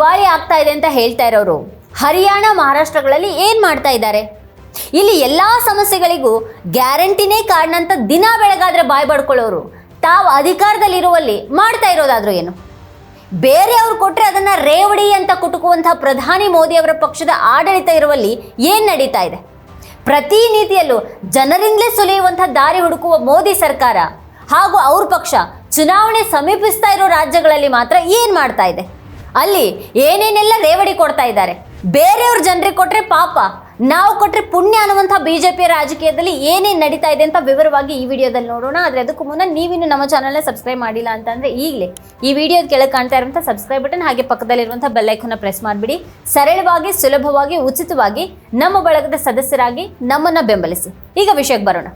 ದಿವಾಳಿ ಆಗ್ತಾ ಇದೆ ಅಂತ ಹೇಳ್ತಾ ಇರೋರು. ಹರಿಯಾಣ, ಮಹಾರಾಷ್ಟ್ರಗಳಲ್ಲಿ ಏನ್ ಮಾಡ್ತಾ ಇದ್ದಾರೆ? ಇಲ್ಲಿ ಎಲ್ಲಾ ಸಮಸ್ಯೆಗಳಿಗೂ ಗ್ಯಾರಂಟಿನೇ ಕಾರಣ ಅಂತ ದಿನ ಬೆಳಗಾದ್ರೆ ಬಾಯ್ ಬಡ್ಕೊಳ್ಳೋರು. ತಾವು ಅಧಿಕಾರದಲ್ಲಿರುವಲ್ಲಿ ಮಾಡ್ತಾ ಇರೋದಾದ್ರೂ ಏನು? ಬೇರೆಯವ್ರು ಕೊಟ್ರೆ ಅದನ್ನ ರೇವಡಿ ಅಂತ ಕುಟುಕುವಂತಹ ಪ್ರಧಾನಿ ಮೋದಿ ಅವರ ಪಕ್ಷದ ಆಡಳಿತ ಇರುವಲ್ಲಿ ಏನ್ ನಡೀತಾ ಇದೆ? ಪ್ರತಿ ನೀತಿಯಲ್ಲೂ ಜನರಿಂದಲೇ ಸುಲಿಯುವಂತಹ ದಾರಿ ಹುಡುಕುವ ಮೋದಿ ಸರ್ಕಾರ ಹಾಗೂ ಅವ್ರ ಪಕ್ಷ ಚುನಾವಣೆ ಸಮೀಪಿಸ್ತಾ ಇರೋ ರಾಜ್ಯಗಳಲ್ಲಿ ಮಾತ್ರ ಏನ್ ಮಾಡ್ತಾ ಇದೆ? ಅಲ್ಲಿ ಏನೇನೆಲ್ಲ ರೇವಡಿ ಕೊಡ್ತಾ ಇದ್ದಾರೆ? ಬೇರೆಯವ್ರ ಜನರಿಗೆ ಕೊಟ್ಟರೆ ಪಾಪ. ನಾವು ಕೊಟ್ಟರೆ ಪುಣ್ಯ ಅನ್ನುವಂಥ ಬಿಜೆಪಿ ರಾಜಕೀಯದಲ್ಲಿ ಏನೇನು ನಡೀತಾ ಇದೆ ಅಂತ ವಿವರವಾಗಿ ಈ ವಿಡಿಯೋದಲ್ಲಿ ನೋಡೋಣ. ಆದರೆ ಅದಕ್ಕೂ ಮುನ್ನ ನೀವಿನ್ನು ನಮ್ಮ ಚಾನಲ್ನ ಸಬ್ಸ್ಕ್ರೈಬ್ ಮಾಡಿಲ್ಲ ಅಂತಂದರೆ ಈಗಲೇ ಈ ವಿಡಿಯೋದ ಕೆಳಗೆ ಕಾಣ್ತಾ ಇರುವಂಥ ಸಬ್ಸ್ಕ್ರೈಬ್ ಬಟನ್ ಹಾಗೆ ಪಕ್ಕದಲ್ಲಿರುವಂಥ ಬೆಲ್ಲೈಕನ್ನ ಪ್ರೆಸ್ ಮಾಡಿಬಿಡಿ. ಸರಳವಾಗಿ, ಸುಲಭವಾಗಿ, ಉಚಿತವಾಗಿ ನಮ್ಮ ಬಳಗದ ಸದಸ್ಯರಾಗಿ ನಮ್ಮನ್ನ ಬೆಂಬಲಿಸಿ. ಈಗ ವಿಷಯಕ್ಕೆ ಬರೋಣ.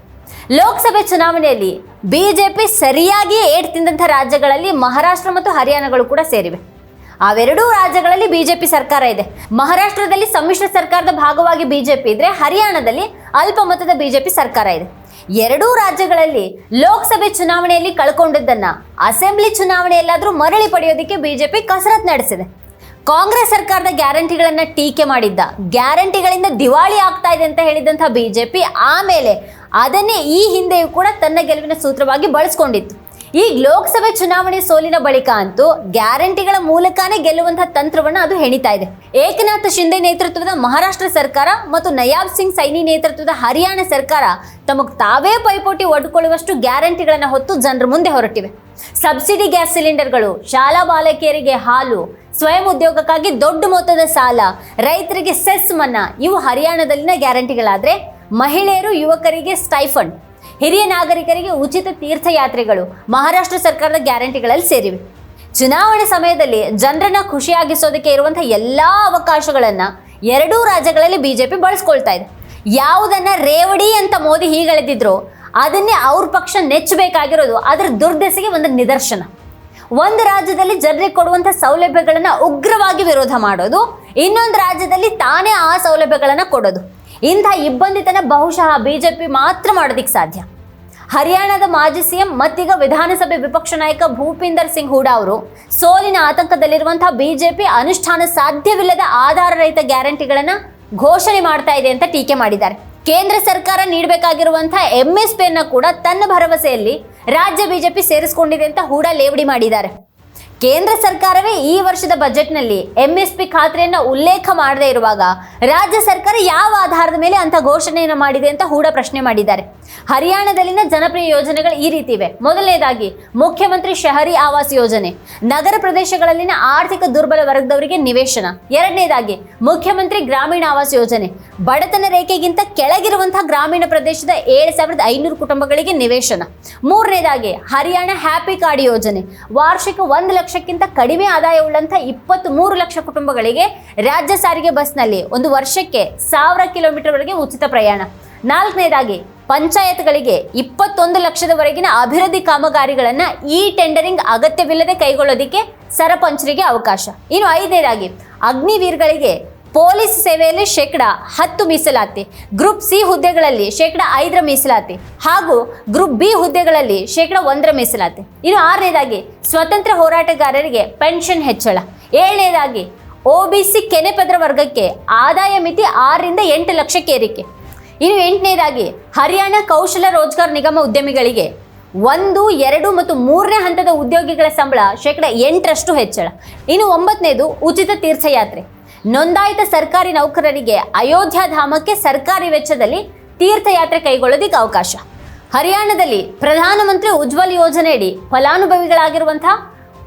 ಲೋಕಸಭೆ ಚುನಾವಣೆಯಲ್ಲಿ ಬಿಜೆಪಿ ಸರಿಯಾಗಿ ಏಟ್ ತಿಂದಂಥ ರಾಜ್ಯಗಳಲ್ಲಿ ಮಹಾರಾಷ್ಟ್ರ ಮತ್ತು ಹರಿಯಾಣಗಳು ಕೂಡ ಸೇರಿವೆ. ಅವೆರಡೂ ರಾಜ್ಯಗಳಲ್ಲಿ ಬಿಜೆಪಿ ಸರ್ಕಾರ ಇದೆ. ಮಹಾರಾಷ್ಟ್ರದಲ್ಲಿ ಸಮ್ಮಿಶ್ರ ಸರ್ಕಾರದ ಭಾಗವಾಗಿ ಬಿಜೆಪಿ ಇದ್ರೆ ಹರಿಯಾಣದಲ್ಲಿ ಅಲ್ಪಮತದ ಬಿಜೆಪಿ ಸರ್ಕಾರ ಇದೆ. ಎರಡೂ ರಾಜ್ಯಗಳಲ್ಲಿ ಲೋಕಸಭೆ ಚುನಾವಣೆಯಲ್ಲಿ ಕಳ್ಕೊಂಡಿದ್ದನ್ನ ಅಸೆಂಬ್ಲಿ ಚುನಾವಣೆಯಲ್ಲಾದರೂ ಮರಳಿ ಪಡೆಯೋದಕ್ಕೆ ಬಿಜೆಪಿ ಕಸರತ್ ನಡೆಸಿದೆ. ಕಾಂಗ್ರೆಸ್ ಸರ್ಕಾರದ ಗ್ಯಾರಂಟಿಗಳನ್ನ ಟೀಕೆ ಮಾಡಿದ್ದ, ಗ್ಯಾರಂಟಿಗಳಿಂದ ದಿವಾಳಿ ಆಗ್ತಾ ಇದೆ ಅಂತ ಹೇಳಿದಂಥ ಬಿಜೆಪಿ ಆಮೇಲೆ ಅದನ್ನೇ ಈ ಹಿಂದೆಯೂ ಕೂಡ ತನ್ನ ಗೆಲುವಿನ ಸೂತ್ರವಾಗಿ ಬಳಸ್ಕೊಂಡಿತ್ತು. ಈಗ ಲೋಕಸಭೆ ಚುನಾವಣೆ ಸೋಲಿನ ಬಳಿಕ ಅಂತೂ ಗ್ಯಾರಂಟಿಗಳ ಮೂಲಕನೇ ಗೆಲ್ಲುವಂತಹ ತಂತ್ರವನ್ನ ಅದು ಹೆಣಿತಾ ಇದೆ. ಏಕನಾಥ್ ಶಿಂದೆ ನೇತೃತ್ವದ ಮಹಾರಾಷ್ಟ್ರ ಸರ್ಕಾರ ಮತ್ತು ನಯಾಬ್ ಸಿಂಗ್ ಸೈನಿ ನೇತೃತ್ವದ ಹರಿಯಾಣ ಸರ್ಕಾರ ತಮಗ್ ತಾವೇ ಪೈಪೋಟಿ ಒಡ್ಕೊಳ್ಳುವಷ್ಟು ಗ್ಯಾರಂಟಿಗಳನ್ನ ಹೊತ್ತು ಜನರ ಮುಂದೆ ಹೊರಟಿವೆ. ಸಬ್ಸಿಡಿ ಗ್ಯಾಸ್ ಸಿಲಿಂಡರ್ಗಳು, ಶಾಲಾ ಬಾಲಕಿಯರಿಗೆ ಹಾಲು, ಸ್ವಯಂ ಉದ್ಯೋಗಕ್ಕಾಗಿ ದೊಡ್ಡ ಮೊತ್ತದ ಸಾಲ, ರೈತರಿಗೆ ಸೆಸ್ ಮನ್ನಾ ಇವು ಹರಿಯಾಣದಲ್ಲಿನ ಗ್ಯಾರಂಟಿಗಳಾದ್ರೆ ಮಹಿಳೆಯರು ಯುವಕರಿಗೆ ಸ್ಟೈಫಂಡ್. ಹಿರಿಯ ನಾಗರಿಕರಿಗೆ ಉಚಿತ ತೀರ್ಥಯಾತ್ರೆಗಳು ಮಹಾರಾಷ್ಟ್ರ ಸರ್ಕಾರದ ಗ್ಯಾರಂಟಿಗಳಲ್ಲಿ ಸೇರಿವೆ. ಚುನಾವಣೆ ಸಮಯದಲ್ಲಿ ಜನರನ್ನ ಖುಷಿಯಾಗಿಸೋದಕ್ಕೆ ಇರುವಂತಹ ಎಲ್ಲಾ ಅವಕಾಶಗಳನ್ನ ಎರಡೂ ರಾಜ್ಯಗಳಲ್ಲಿ ಬಿಜೆಪಿ ಬಳಸ್ಕೊಳ್ತಾ ಇದೆ. ಯಾವುದನ್ನ ರೇವಡಿ ಅಂತ ಮೋದಿ ಹೀಗೆಳೆದಿದ್ರು ಅದನ್ನೇ ಅವ್ರ ಪಕ್ಷ ನೆಚ್ಚಬೇಕಾಗಿರೋದು, ಅದರ ದುರ್ದೆಸೆಗೆ ಒಂದು ನಿದರ್ಶನ. ಒಂದು ರಾಜ್ಯದಲ್ಲಿ ಜನರಿಗೆ ಕೊಡುವಂಥ ಸೌಲಭ್ಯಗಳನ್ನು ಉಗ್ರವಾಗಿ ವಿರೋಧ ಮಾಡೋದು, ಇನ್ನೊಂದು ರಾಜ್ಯದಲ್ಲಿ ತಾನೇ ಆ ಸೌಲಭ್ಯಗಳನ್ನು ಕೊಡೋದು. ಇಂಥ ಇಬ್ಬಂದಿತನ ಬಹುಶಃ ಬಿಜೆಪಿ ಮಾತ್ರ ಮಾಡೋದಿಕ್ಕೆ ಸಾಧ್ಯ. ಹರಿಯಾಣದ ಮಾಜಿ ಸಿಎಂ ಮತ್ತೀಗ ವಿಧಾನಸಭೆ ವಿಪಕ್ಷ ನಾಯಕ ಭೂಪಿಂದರ್ ಸಿಂಗ್ ಹೂಡಾ ಅವರು ಸೋಲಿನ ಆತಂಕದಲ್ಲಿರುವಂತಹ ಬಿಜೆಪಿ ಅನುಷ್ಠಾನ ಸಾಧ್ಯವಿಲ್ಲದ ಆಧಾರರಹಿತ ಗ್ಯಾರಂಟಿಗಳನ್ನು ಘೋಷಣೆ ಮಾಡ್ತಾ ಇದೆ ಅಂತ ಟೀಕೆ ಮಾಡಿದ್ದಾರೆ. ಕೇಂದ್ರ ಸರ್ಕಾರ ನೀಡಬೇಕಾಗಿರುವಂತಹ ಎಂಎಸ್ಪಿ ಅನ್ನ ಕೂಡ ತನ್ನ ಭರವಸೆಯಲ್ಲಿ ರಾಜ್ಯ ಬಿಜೆಪಿ ಸೇರಿಸಿಕೊಂಡಿದೆ ಅಂತ ಹೂಡಾ ಲೇವಡಿ ಮಾಡಿದ್ದಾರೆ. ಕೇಂದ್ರ ಸರ್ಕಾರವೇ ಈ ವರ್ಷದ ಬಜೆಟ್ನಲ್ಲಿ ಎಂಎಸ್ಪಿ ಖಾತ್ರೆಯನ್ನು ಉಲ್ಲೇಖ ಮಾಡದೇ ಇರುವಾಗ ರಾಜ್ಯ ಸರ್ಕಾರ ಯಾವ ಆಧಾರದ ಮೇಲೆ ಅಂತ ಘೋಷಣೆಯನ್ನು ಮಾಡಿದೆ ಅಂತ ಹೂಡ ಪ್ರಶ್ನೆ ಮಾಡಿದ್ದಾರೆ. ಹರಿಯಾಣದಲ್ಲಿನ ಜನಪ್ರಿಯ ಯೋಜನೆಗಳು ಈ ರೀತಿ ಇವೆ. ಮೊದಲನೇದಾಗಿ, ಮುಖ್ಯಮಂತ್ರಿ ಶಹರಿ ಆವಾಸ್ ಯೋಜನೆ. ನಗರ ಪ್ರದೇಶಗಳಲ್ಲಿನ ಆರ್ಥಿಕ ದುರ್ಬಲ ವರ್ಗದವರಿಗೆ ನಿವೇಶನ. ಎರಡನೇದಾಗಿ, ಮುಖ್ಯಮಂತ್ರಿ ಗ್ರಾಮೀಣ ಆವಾಸ್ ಯೋಜನೆ. ಬಡತನ ರೇಖೆಗಿಂತ ಕೆಳಗಿರುವಂತಹ ಗ್ರಾಮೀಣ ಪ್ರದೇಶದ ಏಳು ಸಾವಿರದ ಐನೂರು ಕುಟುಂಬಗಳಿಗೆ ನಿವೇಶನ. ಮೂರನೇದಾಗಿ, ಹರಿಯಾಣ ಹ್ಯಾಪಿ ಕಾರ್ಡ್ ಯೋಜನೆ. ವಾರ್ಷಿಕ ಒಂದು ಲಕ್ಷಕ್ಕಿಂತ ಕಡಿಮೆ ಆದಾಯವುಳ್ಳಂಥ ಇಪ್ಪತ್ತ್ ಮೂರು ಲಕ್ಷ ಕುಟುಂಬಗಳಿಗೆ ರಾಜ್ಯ ಸಾರಿಗೆ ಬಸ್ನಲ್ಲಿ ಒಂದು ವರ್ಷಕ್ಕೆ ಸಾವಿರ ಕಿಲೋಮೀಟರ್ವರೆಗೆ ಉಚಿತ ಪ್ರಯಾಣ. ನಾಲ್ಕನೇದಾಗಿ, ಪಂಚಾಯತ್ಗಳಿಗೆ ಇಪ್ಪತ್ತೊಂದು ಲಕ್ಷದವರೆಗಿನ ಅಭಿವೃದ್ಧಿ ಕಾಮಗಾರಿಗಳನ್ನು ಈ ಟೆಂಡರಿಂಗ್ ಅಗತ್ಯವಿಲ್ಲದೆ ಕೈಗೊಳ್ಳೋದಕ್ಕೆ ಸರಪಂಚರಿಗೆ ಅವಕಾಶ. ಇನ್ನು ಐದನೇದಾಗಿ, ಅಗ್ನಿವೀರ್ಗಳಿಗೆ ಪೊಲೀಸ್ ಸೇವೆಯಲ್ಲಿ ಶೇಕಡ ಹತ್ತು ಮೀಸಲಾತಿ. ಗ್ರೂಪ್ ಸಿ ಹುದ್ದೆಗಳಲ್ಲಿ ಶೇಕಡ ಐದರ ಮೀಸಲಾತಿ ಹಾಗೂ ಗ್ರೂಪ್ ಬಿ ಹುದ್ದೆಗಳಲ್ಲಿ ಶೇಕಡ ಒಂದರ ಮೀಸಲಾತಿ. ಇನ್ನು ಆರನೇದಾಗಿ ಸ್ವತಂತ್ರ ಹೋರಾಟಗಾರರಿಗೆ ಪೆನ್ಷನ್ ಹೆಚ್ಚಳ. ಏಳನೇದಾಗಿ ಒ ಬಿ ಸಿ ಕೆನೆಪದ್ರ ವರ್ಗಕ್ಕೆ ಆದಾಯ ಮಿತಿ ಆರರಿಂದ ಎಂಟು ಲಕ್ಷಕ್ಕೆ ಏರಿಕೆ. ಇನ್ನು ಎಂಟನೇದಾಗಿ ಹರಿಯಾಣ ಕೌಶಲ ರೋಜ್ಗಾರ್ ನಿಗಮ ಉದ್ಯಮಿಗಳಿಗೆ ಒಂದು, ಎರಡು ಮತ್ತು ಮೂರನೇ ಹಂತದ ಉದ್ಯೋಗಿಗಳ ಸಂಬಳ ಶೇಕಡ ಎಂಟರಷ್ಟು ಹೆಚ್ಚಳ. ಇನ್ನು ಒಂಬತ್ತನೇದು ಉಚಿತ ತೀರ್ಥಯಾತ್ರೆ. ನೋಂದಾಯಿತ ಸರ್ಕಾರಿ ನೌಕರರಿಗೆ ಅಯೋಧ್ಯ ಧಾಮಕ್ಕೆ ಸರ್ಕಾರಿ ವೆಚ್ಚದಲ್ಲಿ ತೀರ್ಥಯಾತ್ರೆ ಕೈಗೊಳ್ಳೋದಿಕ್ಕೆ ಅವಕಾಶ. ಹರಿಯಾಣದಲ್ಲಿ ಪ್ರಧಾನಮಂತ್ರಿ ಉಜ್ವಲ್ ಯೋಜನೆಯಡಿ ಫಲಾನುಭವಿಗಳಾಗಿರುವಂತಹ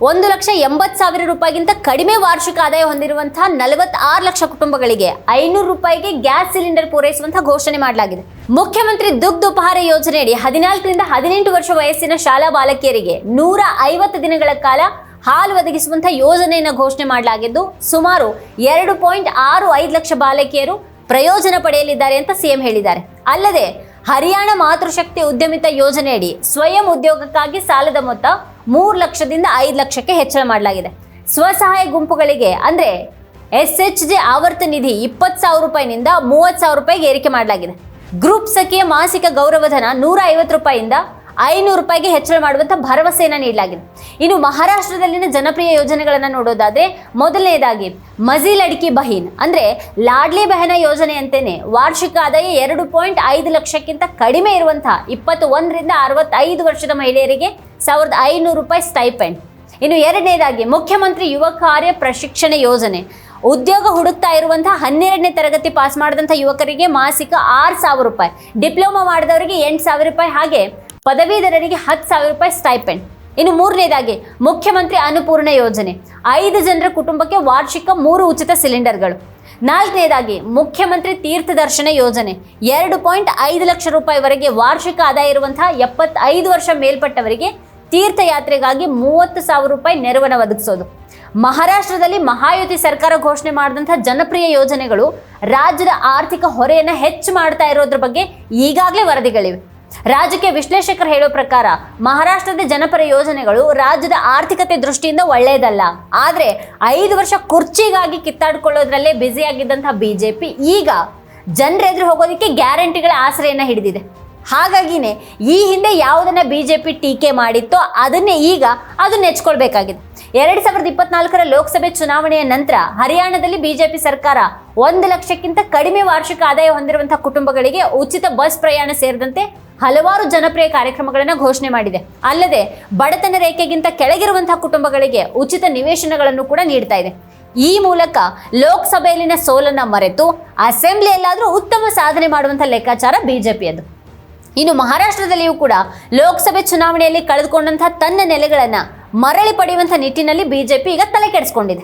ಒಂದು ಲಕ್ಷ ಎಂಬತ್ತು ಸಾವಿರ ರೂಪಾಯಿಗಿಂತ ಕಡಿಮೆ ವಾರ್ಷಿಕ ಆದಾಯ ಹೊಂದಿರುವಂತಹ ನಲವತ್ತಾರು ಲಕ್ಷ ಕುಟುಂಬಗಳಿಗೆ ಐನೂರು ರೂಪಾಯಿಗೆ ಗ್ಯಾಸ್ ಸಿಲಿಂಡರ್ ಪೂರೈಸುವಂತಹ ಘೋಷಣೆ ಮಾಡಲಾಗಿದೆ. ಮುಖ್ಯಮಂತ್ರಿ ದುಗ್ಧ ಉಪಹಾರ ಯೋಜನೆಯಡಿ ಹದಿನಾಲ್ಕರಿಂದ ಹದಿನೆಂಟು ವರ್ಷ ವಯಸ್ಸಿನ ಶಾಲಾ ಬಾಲಕಿಯರಿಗೆ ನೂರ ಐವತ್ತು ದಿನಗಳ ಕಾಲ ಹಾಲು ಒದಗಿಸುವಂತಹ ಯೋಜನೆಯನ್ನು ಘೋಷಣೆ ಮಾಡಲಾಗಿದ್ದು, ಸುಮಾರು ಎರಡು ಪಾಯಿಂಟ್ ಆರು ಐದು ಲಕ್ಷ ಬಾಲಕಿಯರು ಪ್ರಯೋಜನ ಪಡೆಯಲಿದ್ದಾರೆ ಅಂತ ಸಿಎಂ ಹೇಳಿದ್ದಾರೆ. ಅಲ್ಲದೆ, ಹರಿಯಾಣ ಮಾತೃಶಕ್ತಿ ಉದ್ಯಮಿತ ಯೋಜನೆಯಡಿ ಸ್ವಯಂ ಉದ್ಯೋಗಕ್ಕಾಗಿ ಸಾಲದ ಮೊತ್ತ ಮೂರು ಲಕ್ಷದಿಂದ ಐದು ಲಕ್ಷಕ್ಕೆ ಹೆಚ್ಚಳ ಮಾಡಲಾಗಿದೆ. ಸ್ವಸಹಾಯ ಗುಂಪುಗಳಿಗೆ, ಅಂದ್ರೆ ಎಸ್ ಎಚ್ ಜೆ ಆವರ್ತ ನಿಧಿ ಇಪ್ಪತ್ತು ಸಾವಿರ ರೂಪಾಯಿನಿಂದ ಮೂವತ್ತು ಸಾವಿರ ರೂಪಾಯಿಗೆ ಏರಿಕೆ ಮಾಡಲಾಗಿದೆ. ಗ್ರೂಪ್ ಸಖಿಯ ಮಾಸಿಕ ಗೌರವಧನ ನೂರ ಐವತ್ತು ರೂಪಾಯಿಯಿಂದ ಐನೂರು ರೂಪಾಯಿಗೆ ಹೆಚ್ಚಳ ಮಾಡುವಂಥ ಭರವಸೆಯನ್ನು ನೀಡಲಾಗಿದೆ. ಇನ್ನು ಮಹಾರಾಷ್ಟ್ರದಲ್ಲಿನ ಜನಪ್ರಿಯ ಯೋಜನೆಗಳನ್ನು ನೋಡೋದಾದ್ರೆ ಮೊದಲನೇದಾಗಿ ಮಜೀಲ್ ಅಡಿಕೆ ಬಹೀನ್. ಅಂದ್ರೆ ಲಾಡ್ಲಿ ಬೆಹನ ಯೋಜನೆಯಂತೆಯೇ ವಾರ್ಷಿಕ ಆದಾಯ ಎರಡು ಪಾಯಿಂಟ್ ಐದು ಲಕ್ಷಕ್ಕಿಂತ ಕಡಿಮೆ ಇರುವಂತಹ ಇಪ್ಪತ್ತು ಒಂದರಿಂದ ಅರವತ್ತೈದು ವರ್ಷದ ಮಹಿಳೆಯರಿಗೆ ಸಾವಿರದ ಐನೂರು ರೂಪಾಯಿ ಸ್ಟೈಪೆಂಡ್ ಇನ್ನು ಎರಡನೇದಾಗಿ ಮುಖ್ಯಮಂತ್ರಿ ಯುವ ಕಾರ್ಯ ಪ್ರಶಿಕ್ಷಣ ಯೋಜನೆ. ಉದ್ಯೋಗ ಹುಡುಕ್ತಾ ಇರುವಂತಹ ಹನ್ನೆರಡನೇ ತರಗತಿ ಪಾಸ್ ಮಾಡಿದಂಥ ಯುವಕರಿಗೆ ಮಾಸಿಕ ಆರು ಸಾವಿರ ರೂಪಾಯಿ. ಡಿಪ್ಲೊಮಾ ಮಾಡಿದವರಿಗೆ ಎಂಟು ಸಾವಿರ ರೂಪಾಯಿ. ಹಾಗೆ ಪದವೀಧರರಿಗೆ ಹತ್ತು ಸಾವಿರ ರೂಪಾಯಿ ಸ್ಟೈಪೆಂಡ್ ಇನ್ನು ಮೂರನೇದಾಗಿ, ಮುಖ್ಯಮಂತ್ರಿ ಅನ್ನಪೂರ್ಣ ಯೋಜನೆ. ಐದು ಜನರ ಕುಟುಂಬಕ್ಕೆ ವಾರ್ಷಿಕ ಮೂರು ಉಚಿತ ಸಿಲಿಂಡರ್ಗಳು. ನಾಲ್ಕನೇದಾಗಿ, ಮುಖ್ಯಮಂತ್ರಿ ತೀರ್ಥ ದರ್ಶನ ಯೋಜನೆ. ಎರಡು ಪಾಯಿಂಟ್ ಐದು ಲಕ್ಷ ರೂಪಾಯಿವರೆಗೆ ವಾರ್ಷಿಕ ಆದಾಯ ಇರುವಂತಹ ಎಪ್ಪತ್ತೈದು ವರ್ಷ ಮೇಲ್ಪಟ್ಟವರಿಗೆ ತೀರ್ಥಯಾತ್ರೆಗಾಗಿ ಮೂವತ್ತು ಸಾವಿರ ರೂಪಾಯಿ ನೆರವನ್ನು ಒದಗಿಸೋದು. ಮಹಾರಾಷ್ಟ್ರದಲ್ಲಿ ಮಹಾಯುತಿ ಸರ್ಕಾರ ಘೋಷಣೆ ಮಾಡಿದಂಥ ಜನಪ್ರಿಯ ಯೋಜನೆಗಳು ರಾಜ್ಯದ ಆರ್ಥಿಕ ಹೊರೆಯನ್ನು ಹೆಚ್ಚು ಮಾಡ್ತಾ ಇರೋದ್ರ ಬಗ್ಗೆ ಈಗಾಗಲೇ ವರದಿಗಳಿವೆ. ರಾಜಕೀಯ ವಿಶ್ಲೇಷಕರು ಹೇಳೋ ಪ್ರಕಾರ ಮಹಾರಾಷ್ಟ್ರದ ಜನಪರ ಯೋಜನೆಗಳು ರಾಜ್ಯದ ಆರ್ಥಿಕತೆ ದೃಷ್ಟಿಯಿಂದ ಒಳ್ಳೆಯದಲ್ಲ. ಆದರೆ ಐದು ವರ್ಷ ಕುರ್ಚಿಗಾಗಿ ಕಿತ್ತಾಡ್ಕೊಳ್ಳೋದ್ರಲ್ಲೇ ಬಿ ಜೆ ಪಿ ಈಗ ಜನರೆದುರು ಹೋಗೋದಕ್ಕೆ ಗ್ಯಾರಂಟಿಗಳ ಆಸರೆಯನ್ನು ಹಿಡಿದಿದೆ. ಹಾಗಾಗಿನೇ ಈ ಹಿಂದೆ ಯಾವುದನ್ನು ಬಿ ಜೆ ಪಿ ಟೀಕೆ ಮಾಡಿತ್ತೋ ಅದನ್ನೇ ಈಗ ಅದು ನೆಚ್ಕೊಳ್ಬೇಕಾಗಿದೆ. ಎರಡು ಸಾವಿರದ ಇಪ್ಪತ್ನಾಲ್ಕರ ಲೋಕಸಭೆ ಚುನಾವಣೆಯ ನಂತರ ಹರಿಯಾಣದಲ್ಲಿ ಬಿಜೆಪಿ ಸರ್ಕಾರ ಒಂದು ಲಕ್ಷಕ್ಕಿಂತ ಕಡಿಮೆ ವಾರ್ಷಿಕ ಆದಾಯ ಹೊಂದಿರುವಂತಹ ಕುಟುಂಬಗಳಿಗೆ ಉಚಿತ ಬಸ್ ಪ್ರಯಾಣ ಸೇರಿದಂತೆ ಹಲವಾರು ಜನಪ್ರಿಯ ಕಾರ್ಯಕ್ರಮಗಳನ್ನು ಘೋಷಣೆ ಮಾಡಿದೆ. ಅಲ್ಲದೆ, ಬಡತನ ರೇಖೆಗಿಂತ ಕೆಳಗಿರುವಂತಹ ಕುಟುಂಬಗಳಿಗೆ ಉಚಿತ ನಿವೇಶನಗಳನ್ನು ಕೂಡ ನೀಡ್ತಾ ಇದೆ. ಈ ಮೂಲಕ ಲೋಕಸಭೆಯಲ್ಲಿನ ಸೋಲನ್ನ ಮರೆತು, ಅಸೆಂಬ್ಲಿಯಲ್ಲಾದರೂ ಉತ್ತಮ ಸಾಧನೆ ಮಾಡುವಂಥ ಲೆಕ್ಕಾಚಾರ ಬಿಜೆಪಿಯದು ಇನ್ನು ಮಹಾರಾಷ್ಟ್ರದಲ್ಲಿಯೂ ಕೂಡ ಲೋಕಸಭೆ ಚುನಾವಣೆಯಲ್ಲಿ ಕಳೆದುಕೊಂಡಂತಹ ತನ್ನ ನೆಲೆಗಳನ್ನು ಮರಳಿ ಪಡೆಯುವಂಥ ನಿಟ್ಟಿನಲ್ಲಿ ಬಿಜೆಪಿ ಈಗ ತಲೆ ಕೆಡಿಸ್ಕೊಂಡಿದೆ.